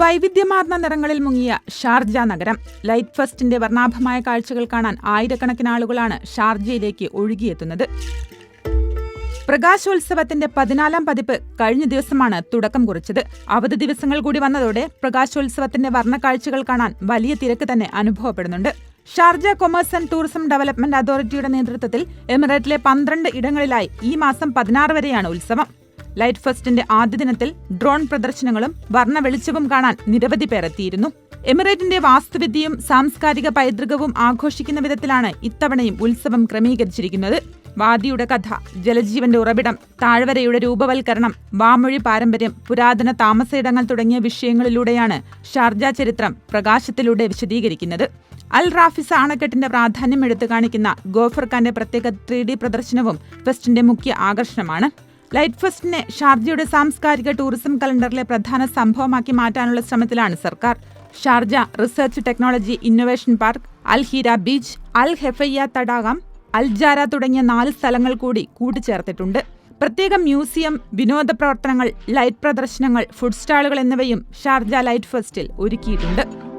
വൈവിധ്യമാർന്ന നിറങ്ങളിൽ മുങ്ങിയ ഷാർജ നഗരം. ലൈറ്റ് ഫെസ്റ്റിന്റെ വർണാഭമായ കാഴ്ചകൾ കാണാൻ ആയിരക്കണക്കിന് ആളുകളാണ് ഷാർജയിലേക്ക് ഒഴുകിയെത്തുന്നത്. പ്രകാശോത്സവത്തിന്റെ പതിനാലാം പതിപ്പ് കഴിഞ്ഞ ദിവസമാണ് തുടക്കം കുറിച്ചത്. അവധി ദിവസങ്ങൾ കൂടി വന്നതോടെ പ്രകാശോത്സവത്തിന്റെ വർണക്കാഴ്ചകൾ കാണാൻ വലിയ തിരക്ക് തന്നെ അനുഭവപ്പെടുന്നുണ്ട്. Sharjah commerce and tourism development അതോറിറ്റിയുടെ നേതൃത്വത്തിൽ എമിറേറ്റിലെ പന്ത്രണ്ട് ഇടങ്ങളിലായി ഈ മാസം പതിനാറ് വരെയാണ് ഉത്സവം. ലൈറ്റ് ഫെസ്റ്റിന്റെ ആദ്യ ദിനത്തിൽ ഡ്രോൺ പ്രദർശനങ്ങളും വർണ വെളിച്ചവും കാണാൻ നിരവധി പേർ എത്തിയിരുന്നു. എമിറേറ്റിന്റെ വാസ്തുവിദ്യയും സാംസ്കാരിക പൈതൃകവും ആഘോഷിക്കുന്ന വിധത്തിലാണ് ഇത്തവണയും ഉത്സവം ക്രമീകരിച്ചിരിക്കുന്നത്. വാദിയുടെ കഥ ജലജീവന്റെ ഉറവിടം താഴ്വരയുടെ രൂപവൽക്കരണം വാമൊഴി പാരമ്പര്യം പുരാതന താമസയിടങ്ങൾ തുടങ്ങിയ വിഷയങ്ങളിലൂടെയാണ് ഷാർജ ചരിത്രം പ്രകാശത്തിലൂടെ വിശദീകരിക്കുന്നത്. അൽ റാഫിസ അണക്കെട്ടിന്റെ പ്രാധാന്യം എടുത്തു കാണിക്കുന്ന ഗോഫർ ഖാന്റെ പ്രത്യേക ത്രീ പ്രദർശനവും ഫെസ്റ്റിന്റെ മുഖ്യ ആകർഷണമാണ്. ലൈറ്റ് ഫെസ്റ്റിനെ ഷാർജയുടെ സാംസ്കാരിക ടൂറിസം കലണ്ടറിലെ പ്രധാന സംഭവമാക്കി മാറ്റാനുള്ള ശ്രമത്തിലാണ് സർക്കാർ. Sharjah research technology innovation park Al Heera beach Al Hefaiyah തടാകം അൽജാര തുടങ്ങിയ നാല് സ്ഥലങ്ങൾ കൂടി കൂട്ടിച്ചേർത്തിട്ടുണ്ട്. പ്രത്യേക മ്യൂസിയം വിനോദ പ്രവർത്തനങ്ങൾ ലൈറ്റ് പ്രദർശനങ്ങൾ ഫുഡ് സ്റ്റാളുകൾ എന്നിവയും ഷാർജ ലൈറ്റ് ഫെസ്റ്റിൽ ഒരുക്കിയിട്ടുണ്ട്.